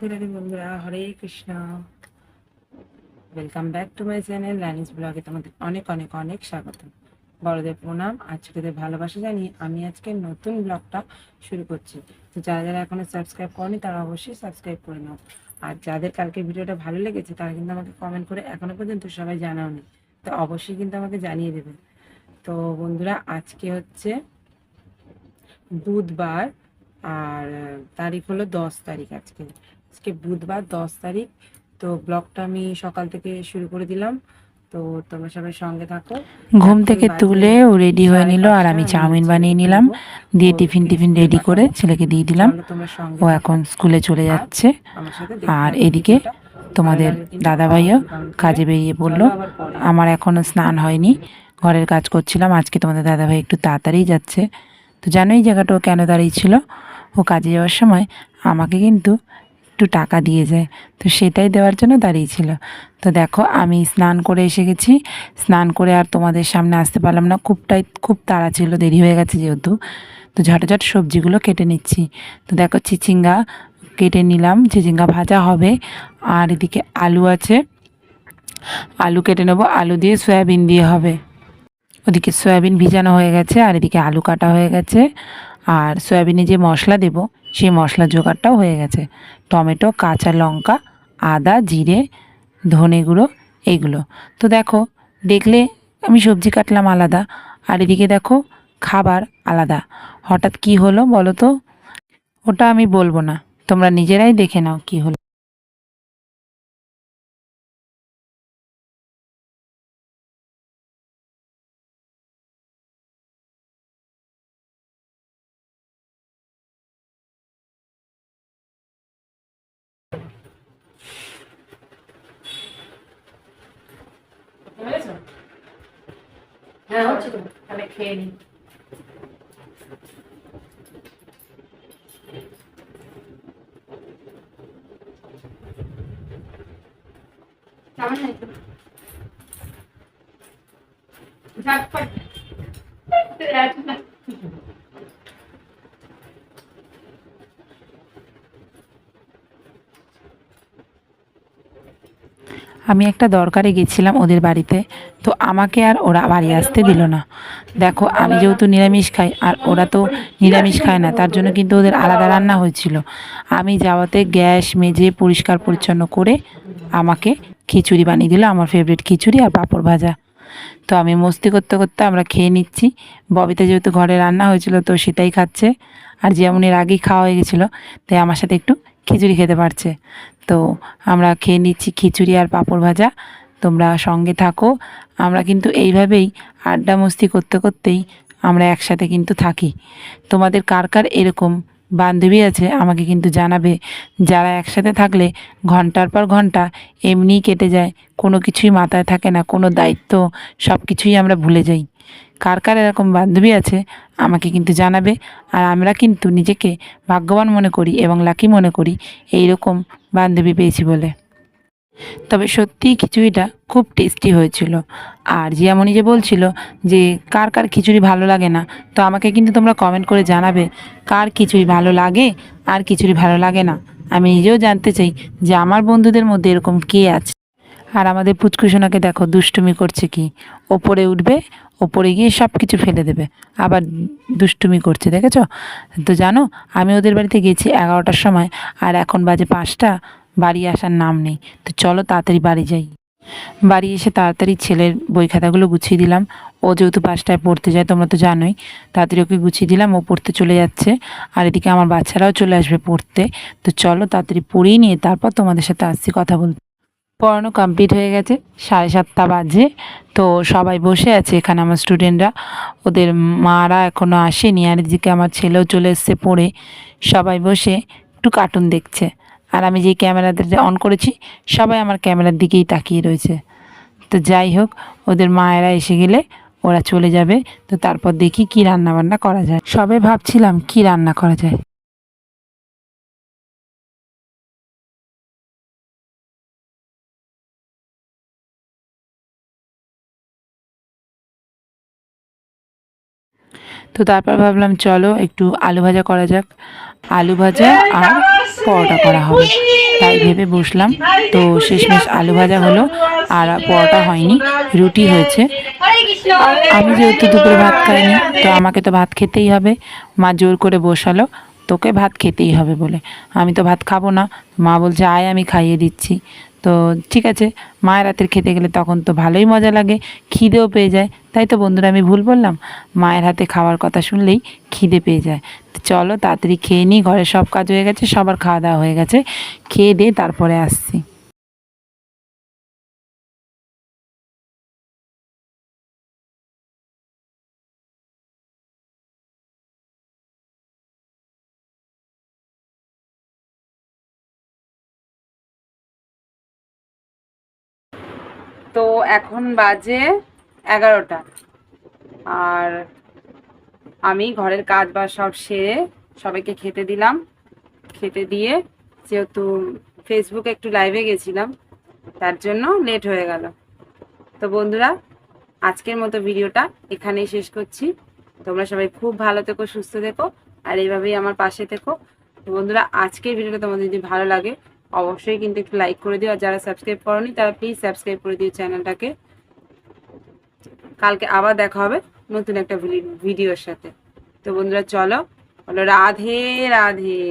রাধে রাধে বন্ধুরা, Hare Krishna. Welcome back to my channel লাইনিস ব্লগে তোমাদের অনেক অনেক অনেক স্বাগত। বড়দের প্রণাম, আজকেদের ভালোবাসা জানিয়ে আমি আজকে নতুন ব্লগটা শুরু করছি। তো যারা যারা এখনও সাবস্ক্রাইব করেনি, তারা অবশ্যই সাবস্ক্রাইব করে নাও। আর যাদের কালকে ভিডিওটা ভালো লেগেছে, তারা কিন্তু আমাকে কমেন্ট করে এখনও পর্যন্ত সবাই জানাওনি। তো অবশ্যই কিন্তু আমাকে জানিয়ে দেবে। তো বন্ধুরা, আজকে হচ্ছে বুধবার, আর তারিখ হলো দশ তারিখ আজকে। আজকে বুধবার দশ তারিখ। তো ব্লগটা আমি সকাল থেকে শুরু করে দিলাম। তো তোমরা সবাই সঙ্গে থাকো। ঘুম থেকে তুলে ও রেডি হয়ে নিল আর আমি চাউমিন বানিয়ে নিলাম। দিয়ে টিফিন টিফিন রেডি করে ছেলেকে দিয়ে দিলাম। ও এখন স্কুলে চলে যাচ্ছে। আর এদিকে তোমাদের দাদাভাইও কাজে বেরিয়ে পড়ল। আমার এখনও স্নান হয়নি। ঘরের কাজ করছিলাম। আজকে তোমাদের দাদাভাই একটু তাড়াতাড়ি যাচ্ছে। তো জানো এই জায়গাটা ও কেন দাঁড়িয়ে ছিল? ও কাজে যাওয়ার সময় আমাকে কিন্তু একটু টাকা দিয়ে যায়। তো সেটাই দেওয়ার জন্য দাঁড়িয়েছিল তো দেখো, আমি স্নান করে এসে গেছি। স্নান করে আর তোমাদের সামনে আসতে পারলাম না। খুবটাই খুব তাড়া ছিল, দেরি হয়ে গেছে যেহেতু। তো ঝটঝট সবজিগুলো কেটে নিচ্ছি। তো দেখো, চিচিঙ্গা কেটে নিলাম। চিচিঙ্গা ভাজা হবে। আর এদিকে আলু আছে। আলু কেটে নেব। আলু দিয়ে সয়াবিন দিয়ে হবে। ওদিকে সয়াবিন ভিজানো হয়ে গেছে। আর এদিকে আলু কাটা হয়ে গেছে। আর সয়াবিনে যে মশলা দেব সেই মশলা জোগাড়টাও হয়ে গেছে। টমেটো, কাঁচা লঙ্কা, আদা, জিরে, ধনে গুঁড়ো এইগুলো। তো দেখো, দেখলে আমি সবজি কাটলাম আলাদা, আর এদিকে দেখো, খাবার আলাদা। হঠাৎ কি হলো বলো তো? ওটা আমি বলব না। তোমরা নিজেরাই দেখে নাও কি হলো। হ্যাঁ হচ্ছে তো তাহলে খেয়ে নিই আমি একটা দরকারে গেছিলাম ওদের বাড়িতে, তো আমাকে আর ওরা বাড়ি আসতে দিল না। দেখো, আমি যেহেতু নিরামিষ খাই, আর ওরা তো নিরামিষ খায় না, তার জন্য কিন্তু ওদের আলাদা রান্না হয়েছিল। আমি যাওয়াতে গ্যাস মেজে পরিষ্কার পরিচ্ছন্ন করে আমাকে খিচুড়ি বানিয়ে দিল, আমার ফেভারিট খিচুড়ি আর পাঁপড় ভাজা। তো আমি মস্তি করতে করতে আমরা খেয়ে নিচ্ছি। ববিতা যেহেতু ঘরে রান্না হয়েছিল, তো সেটাই খাচ্ছে। আর যেমন এর আগেই খাওয়া হয়ে গেছিল, তাই আমার সাথে একটু খিচুড়ি খেতে পারছে। তো আমরা খেয়ে নিচ্ছি খিচুড়ি আর পাঁপড় ভাজা। তোমরা সঙ্গে থাকো। আমরা কিন্তু এইভাবেই আড্ডা মস্তি করতে করতেই আমরা একসাথে কিন্তু থাকি। তোমাদের কার কার এরকম বান্ধবী আছে আমাকে কিন্তু জানাবে। যারা একসাথে থাকলে ঘণ্টার পর ঘণ্টা এমনিই কেটে যায়। কোনো কিছুই মাথায় থাকে না, কোনো দায়িত্ব সব কিছুই আমরা ভুলে যাই। কার কার এরকম বান্ধবী আছে, আমাকে কিন্তু জানাবে। আর আমরা কিন্তু নিজেকে ভাগ্যবান মনে করি এবং লাকি মনে করি এই রকম বান্ধবী পেয়েছি বলে। তবে সত্যিই খিচুড়িটা খুব টেস্টি হয়েছিল। আর জিয়ামণি যে বলছিল যে, কার কার খিচুড়ি ভালো লাগে না? তো আমাকে কিন্তু তোমরা কমেন্ট করে জানাবে, কার খিচুড়ি ভালো লাগে, আর খিচুড়ি ভালো লাগে না? আমি নিজেও জানতে চাই যে, আমার বন্ধুদের মধ্যে এরকম কে আছে? আর আমাদের পুচকুসোনাকে দেখো, দুষ্টুমি করছে কি? ওপরে উঠবে, ওপরে গিয়ে সব কিছু ফেলে দেবে। আবার দুষ্টুমি করছে, দেখেছ? তো জানো, আমি ওদের বাড়িতে গেছি এগারোটার সময়, আর এখন বাজে পাঁচটা, বাড়ি আসার নাম নেই। তো চলো তাড়াতাড়ি বাড়ি যাই। বাড়ি এসে তাড়াতাড়ি ছেলের বই খাতাগুলো গুছিয়ে দিলাম। ও যেহেতু পাঁচটায় পড়তে যায়, তোমরা তো জানোই, তাড়াতাড়ি ওকে গুছিয়ে দিলাম, ও পড়তে চলে যাচ্ছে। আর এদিকে আমার বাচ্চারাও চলে আসবে পড়তে। তো চলো তাড়াতাড়ি পড়িয়ে নিয়ে তারপর তোমাদের সাথে আসছি কথা বলতে। পড়ানো কমপ্লিট হয়ে গেছে, সাড়ে সাতটা বাজে। তো সবাই বসে আছে এখানে আমার স্টুডেন্টরা ওদের মারা এখনও আসেনি, আর এদিকে আমার ছেলেও চলে এসছে পড়ে। সবাই বসে একটু কার্টুন দেখছে। আর আমি যেই ক্যামেরাতে অন করেছি, সবাই আমার ক্যামেরার দিকেই তাকিয়ে রয়েছে। তো যাই হোক, ওদের মায়েরা এসে গেলে ওরা চলে যাবে। তো তারপর দেখি কি রান্না বান্না করা যায়। সবে ভাবছিলাম কি রান্না করা যায়। তো তারপর ভাবলাম, চলো একটু আলু ভাজা করা যাক। আলু ভাজা আর পরোটা করা হবে। তাই ভেবে বসলাম। তো শেষমেশ আলু ভাজা হলো আর পরোটা হয়নি, রুটি হয়েছে। আমি যেহেতু দুপুরে ভাত খাইনি, তো আমাকে তো ভাত খেতেই হবে। মা জোর করে বসালো। তোকে ভাত খেতেই হবে বলে। আমি তো ভাত খাব না। মা বলছে, আয় আমি খাইয়ে দিচ্ছি। তো ঠিক আছে, মায়ের হাতের খেতে গেলে তখন তো ভালোই মজা লাগে, খিদেও পেয়ে যায়। তাই তো বন্ধুরা, আমি ভুল বললাম? মায়ের হাতে খাওয়ার কথা শুনলেই খিদে পেয়ে যায়। চলো, তাড়াতাড়ি খেয়ে নিই, ঘরে সব কাজ হয়ে গেছে, সবার খাওয়া দাওয়া হয়ে গেছে। খেয়ে দিয়ে তারপরে আসছি। তো এখন বাজে এগারোটা। আর আমি ঘরের কাজ বাজ সব সেরে সবাইকে খেতে দিলাম। খেতে দিয়ে যেহেতু ফেসবুকে একটু লাইভে গেছিলাম, তার জন্য লেট হয়ে গেল। তো বন্ধুরা, আজকের মতো ভিডিওটা এখানেই শেষ করছি। তোমরা সবাই খুব ভালো থেকো, সুস্থ থেকো, আর এইভাবেই আমার পাশে থেকো। বন্ধুরা, আজকের ভিডিওটা তোমাদের যদি ভালো লাগে অবশ্যই কিন্তু একটু লাইক করে দিও, আর যারা সাবস্ক্রাইব করনি তারা প্লিজ সাবস্ক্রাইব করে দিও চ্যানেলটাকে কালকে আবার দেখা হবে নতুন একটা ভিডিওর সাথে। তো বন্ধুরা চলো, বলো রাধে রাধে।